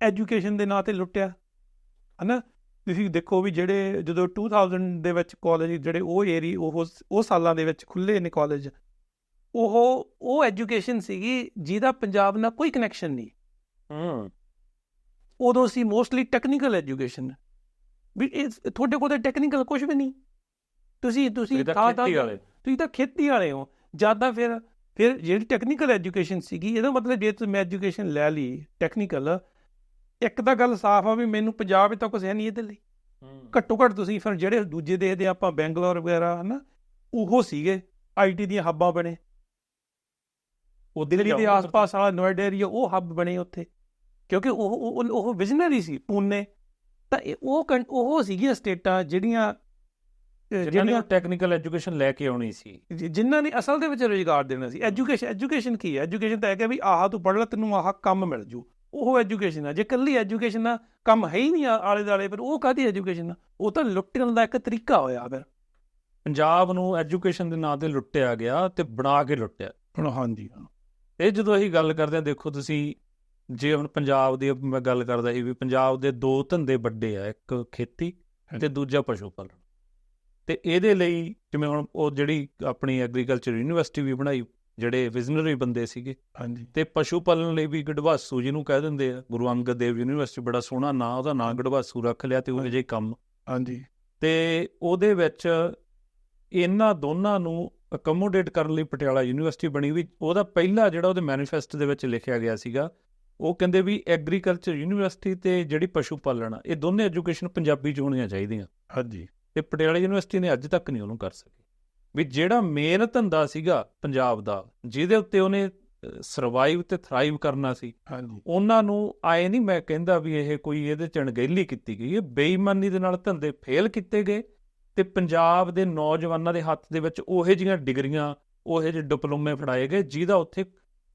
Education ਦੇ ਨਾਂ ਤੇ ਲੁੱਟਿਆ। ਹਨਾ? ਤੁਸੀਂ ਦੇਖੋ ਵੀ ਜਿਹੜੇ ਜਦੋਂ 2000 ਦੇ ਵਿੱਚ ਕਾਲਜ ਜਿਹੜੇ ਉਹ ਏਰੀ ਉਹ ਉਹ ਸਾਲਾਂ ਦੇ ਵਿੱਚ ਖੁੱਲੇ ਨੇ ਕਾਲਜ ਉਹ ਉਹ ਐਜੂਕੇਸ਼ਨ ਸੀਗੀ ਜਿਹਦਾ ਪੰਜਾਬ ਨਾਲ ਕੋਈ ਕਨੈਕਸ਼ਨ ਨਹੀਂ। ਹੂੰ। ਉਦੋਂ ਸੀ ਮੋਸਟਲੀ ਟੈਕਨੀਕਲ ਐਜੂਕੇਸ਼ਨ ਵੀ ਤੁਹਾਡੇ ਕੋਲ ਤਾਂ ਟੈਕਨੀਕਲ ਕੁਝ ਵੀ ਨਹੀਂ। ਤੁਸੀਂ ਤੁਸੀਂ ਤਾਂ ਤੁਸੀਂ ਤਾਂ ਖੇਤੀ ਵਾਲੇ ਹੋ। ਜ਼ਿਆਦਾ ਫਿਰ ਫਿਰ ਜਿਹੜੀ ਟੈਕਨੀਕਲ ਐਜੂਕੇਸ਼ਨ ਸੀਗੀ ਇਹਦਾ ਮਤਲਬ ਜੇ ਤੁਸੀਂ ਮੈਂ ਐਜੂਕੇਸ਼ਨ ਲੈ ਲਈ ਟੈਕਨੀਕਲ ਇੱਕ ਤਾਂ ਗੱਲ ਸਾਫ਼ ਆ ਵੀ ਮੈਨੂੰ ਪੰਜਾਬ ਵਿੱਚ ਤਾਂ ਕੁਝ ਹੈ ਨਹੀਂ ਇਹਦੇ ਲਈ। ਹੂੰ। ਘੱਟੋ ਘੱਟ ਤੁਸੀਂ ਫਿਰ ਜਿਹੜੇ ਦੂਜੇ ਦੇਖਦੇ ਆਪਾਂ ਬੈਂਗਲੌਰ ਵਗੈਰਾ ਹਨਾ ਉਹ ਸੀਗੇ ਆਈਟੀ ਦੀਆਂ ਹੱਬਾਂ ਬਣੇ। ਉਹ ਦਿੱਲੀ ਦੇ ਆਸ-ਪਾਸ ਵਾਲਾ ਨੋਇਡਾ ਏਰੀਆ ਉਹ ਹੱਬ ਬਣੇ ਉੱਥੇ। ਕਿਉਂਕਿ ਉਹ ਉਹ ਵਿਜ਼ਨਰੀ ਸੀ ਪੂਨੇ। ਤਾਂ ਉਹ ਉਹ ਸੀਗੀਆਂ ਸਟੇਟਾਂ ਜਿਹੜੀਆਂ ਜਿਹੜੀਆਂ ਟੈਕਨੀਕਲ ਐਜੂਕੇਸ਼ਨ ਲੈ ਕੇ ਆਉਣੀ ਸੀ। ਜਿਨ੍ਹਾਂ ਨੇ ਅਸਲ ਦੇ ਵਿੱਚ ਰੋਜ਼ਗਾਰ ਦੇਣਾ ਸੀ। ਐਜੂਕੇਸ਼ਨ ਐਜੂਕੇਸ਼ਨ ਕੀ ਹੈ? ਐਜੂਕੇਸ਼ਨ ਤਾਂ ਇਹ ਕਿ ਵੀ ਆਹ ਤੂੰ ਪੜ੍ਹ ਲੈ ਤੈਨੂੰ ਆਹ ਕੰਮ ਮਿਲ ਜੂ। ਉਹ ਐਜੂਕੇਸ਼ਨ ਆ। ਜੇ ਕੱਲੀ ਐਜੂਕੇਸ਼ਨ ਆ ਕੰਮ ਹੈ ਹੀ ਨਹੀਂ ਆ- ਆਲੇ ਦੁਆਲੇ ਫਿਰ ਉਹ ਕਾਦੀ ਐਜੂਕੇਸ਼ਨ ਆ? ਉਹ ਤਾਂ ਲੁੱਟਣ ਦਾ ਇੱਕ ਤਰੀਕਾ ਹੋਇਆ ਫਿਰ। ਪੰਜਾਬ ਨੂੰ ਐਜੂਕੇਸ਼ਨ ਦੇ ਨਾਂ ਤੇ ਲੁੱਟਿਆ ਗਿਆ ਤੇ ਬਣਾ ਕੇ ਲੁੱਟਿਆ। ਹੁਣ ਹਾਂਜੀ ਇਹ ਜਦੋਂ ਅਸੀਂ ਗੱਲ ਕਰਦੇ ਹਾਂ ਦੇਖੋ ਤੁਸੀਂ ਜੇ ਹੁਣ ਪੰਜਾਬ ਦੀ ਮੈਂ ਗੱਲ ਕਰਦਾ ਸੀ ਵੀ ਪੰਜਾਬ ਦੇ ਦੋ ਧੰਦੇ ਵੱਡੇ ਆ ਇੱਕ ਖੇਤੀ ਤੇ ਦੂਜਾ ਪਸ਼ੂ ਪਾਲਣ ਤੇ ਇਹਦੇ ਲਈ ਜਿਵੇਂ ਹੁਣ ਉਹ ਜਿਹੜੀ ਆਪਣੀ ਐਗਰੀਕਲਚਰ ਯੂਨੀਵਰਸਿਟੀ ਵੀ ਬਣਾਈ ਜਿਹੜੇ ਵਿਜ਼ਨਰੀ ਬੰਦੇ ਸੀਗੇ। ਹਾਂਜੀ। ਤੇ ਪਸ਼ੂ ਪਾਲਣ ਲਈ ਵੀ ਗੜਵਾਸੂ ਜਿਹਨੂੰ ਕਹਿ ਦਿੰਦੇ ਆ। ਗੁਰੂ ਅੰਗਦ ਦੇਵ ਯੂਨੀਵਰਸਿਟੀ ਬੜਾ ਸੋਹਣਾ ਨਾਂ ਉਹਦਾ ਨਾਂ ਗੜਵਾਸੂ ਰੱਖ ਲਿਆ ਤੇ ਉਹ ਜਿਹੇ ਕੰਮ। ਹਾਂਜੀ। ਤੇ ਉਹਦੇ ਵਿੱਚ ਇਹਨਾਂ ਦੋਨਾਂ ਨੂੰ ਅਕਮੋਡੇਟ ਕਰਨ ਲਈ ਪਟਿਆਲਾ ਯੂਨੀਵਰਸਿਟੀ ਬਣੀ ਵੀ ਉਹਦਾ ਪਹਿਲਾ ਜਿਹੜਾ ਉਹਦੇ ਮੈਨੀਫੈਸਟੋ ਦੇ ਵਿੱਚ ਲਿਖਿਆ ਗਿਆ ਸੀਗਾ ਉਹ ਕਹਿੰਦੇ ਵੀ ਐਗਰੀਕਲਚਰ ਯੂਨੀਵਰਸਿਟੀ ਤੇ ਜਿਹੜੀ ਪਸ਼ੂ ਪਾਲਣ ਆ ਇਹ ਦੋਨੇ ਐਜੂਕੇਸ਼ਨ ਪੰਜਾਬੀ ਚ ਹੋਣੀਆਂ ਚਾਹੀਦੀਆਂ। ਹਾਂਜੀ। ਤੇ ਪਟਿਆਲਾ ਯੂਨੀਵਰਸਿਟੀ ਨੇ ਅੱਜ ਤੱਕ ਨਹੀਂ ਉਹਨੂੰ ਕਰ ਸਕੀ। ਵੀ ਜਿਹੜਾ ਮੇਨ ਧੰਦਾ ਸੀਗਾ ਪੰਜਾਬ ਦਾ ਜਿਹਦੇ ਉੱਤੇ ਉਹਨੇ ਸਰਵਾਈਵ ਤੇ ਥਰਾਈਵ ਕਰਨਾ ਸੀ ਹਾਂਜੀ। ਉਹਨਾਂ ਨੂੰ ਆਏ ਨਹੀਂ ਮੈਂ ਕਹਿੰਦਾ ਵੀ ਇਹ ਕੋਈ ਇਹਦੇ ਚ ਅਣਗਹਿਲੀ ਕੀਤੀ ਗਈ ਹੈ ਬੇਈਮਾਨੀ ਦੇ ਨਾਲ ਧੰਦੇ ਫੇਲ ਕੀਤੇ ਗਏ ਤੇ ਪੰਜਾਬ ਦੇ ਨੌਜਵਾਨਾਂ ਦੇ ਹੱਥ ਦੇ ਵਿੱਚ ਉਹੇ ਜੀਆਂ ਡਿਗਰੀਆਂ ਉਹੇ ਜਿਹੇ ਡਿਪਲੋਮੇ ਫੜਾਏ ਗਏ ਜਿਹਦਾ ਉੱਥੇ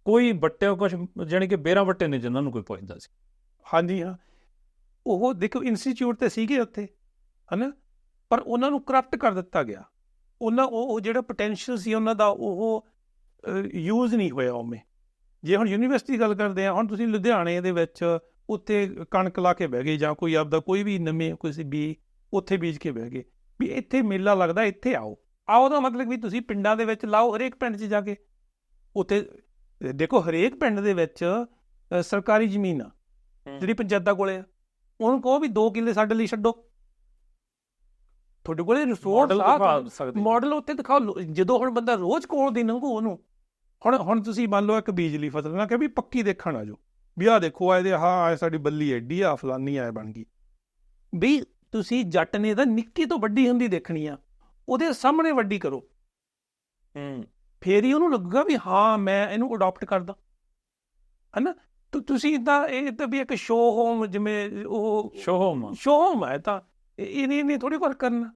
ਕੋਈ ਬੱਟੇ ਕੁਝ ਜਾਣੀ ਕਿ ਬੇਰਾਂ ਬੱਟੇ ਨੇ ਜਿਨ੍ਹਾਂ ਨੂੰ ਕੋਈ ਪੁੱਛਦਾ ਸੀ। ਹਾਂਜੀ ਹਾਂ। ਉਹ ਦੇਖੋ ਇੰਸਟੀਚਿਊਟ ਤੇ ਸੀਗੇ ਉੱਥੇ ਹਨਾ? ਪਰ ਉਹਨਾਂ ਨੂੰ ਕਰਪਟ ਕਰ ਦਿੱਤਾ ਗਿਆ। ਉਹਨਾਂ ਉਹ ਜਿਹੜਾ ਪੋਟੈਂਸ਼ੀਅਲ ਸੀ ਉਹਨਾਂ ਦਾ ਉਹ ਯੂਜ਼ ਨਹੀਂ ਹੋਇਆ ਉਵੇਂ। ਜੇ ਹੁਣ ਯੂਨੀਵਰਸਿਟੀ ਗੱਲ ਕਰਦੇ ਆ ਹੁਣ ਤੁਸੀਂ ਲੁਧਿਆਣੇ ਦੇ ਵਿੱਚ ਉੱਥੇ ਕਣਕ ਲਾ ਕੇ ਬਹਿ ਗਏ ਜਾਂ ਕੋਈ ਆਪਦਾ ਕੋਈ ਵੀ ਨਵੇਂ ਕੋਈ ਵੀ ਉੱਥੇ ਬੀਜ ਕੇ ਬਹਿ ਗਏ ਵੀ ਇੱਥੇ ਮੇਲਾ ਲੱਗਦਾ ਇੱਥੇ ਆਓ। ਆਓ ਦਾ ਮਤਲਬ ਵੀ ਤੁਸੀਂ ਪਿੰਡਾਂ ਦੇ ਵਿੱਚ ਲਾਓ ਹਰੇਕ ਪਿੰਡ 'ਚ ਜਾ ਕੇ। ਉੱਥੇ ਦੇਖੋ ਹਰੇਕ ਪਿੰਡ ਦੇ ਵਿੱਚ ਸਰਕਾਰੀ ਜ਼ਮੀਨ ਆ ਜਿਹੜੀ ਪੰਚਾਇਤਾਂ ਕੋਲੇ ਆ। ਉਹਨੂੰ ਕਹੋ ਵੀ 2 ਕਿੱਲੇ ਸਾਡੇ ਲਈ ਛੱਡੋ। ਤੁਹਾਡੇ ਕੋਲੇ ਰਿਸੋਰਸ ਆ। ਮਾਡਲ ਉੱਤੇ ਦਿਖਾਓ। ਜਦੋਂ ਹੁਣ ਬੰਦਾ ਰੋਜ਼ ਕੋਲ ਦੀ ਲੰਘੂ ਉਹਨੂੰ। ਹੁਣ ਹੁਣ ਤੁਸੀਂ ਮੰਨ ਲਓ ਇੱਕ ਬੀਜਲੀ ਫਸਲ ਨਾ ਕਿ ਵੀ ਪੱਕੀ ਦੇਖਣ ਆ ਜੋ ਵੀ ਆਹ ਦੇਖੋ ਆ ਇਹਦੇ ਆਹ ਆ ਸਾਡੀ ਬੱਲੀ ਐਡੀ ਆ ਫਲਾਨੀ ਆ ਬਣ ਗਈ। ਵੀ ਤੁਸੀਂ ਜੱਟ ਨੇ ਤਾਂ ਨਿੱਕੀ ਤੋਂ ਵੱਡੀ ਹੁੰਦੀ ਦੇਖਣੀ ਆ। ਉਹਦੇ ਸਾਹਮਣੇ ਵੱਡੀ ਕਰੋ। ਹੂੰ। ਫੇਰ ਹੀ ਉਹਨੂੰ ਲੱਗੂਗਾ ਵੀ ਹਾਂ ਮੈਂ ਇਹਨੂੰ ਅਡਾਪਟ ਕਰਦਾ। ਹਨਾ? ਤੁ- ਤੁਸੀਂ ਤਾਂ ਇਹ ਤਾਂ ਵੀ ਇੱਕ ਸ਼ੋ ਹੋਮ ਜਿਵੇਂ ਉਹ ਸ਼ੋਹਮ ਸ਼ੋ ਹੋਮ ਹੈ ਤਾਂ। ਇਹ- ਇਹਨੇ ਇਹਨੇ ਥੋੜੀ ਕੁਝ ਕਰਨਾ।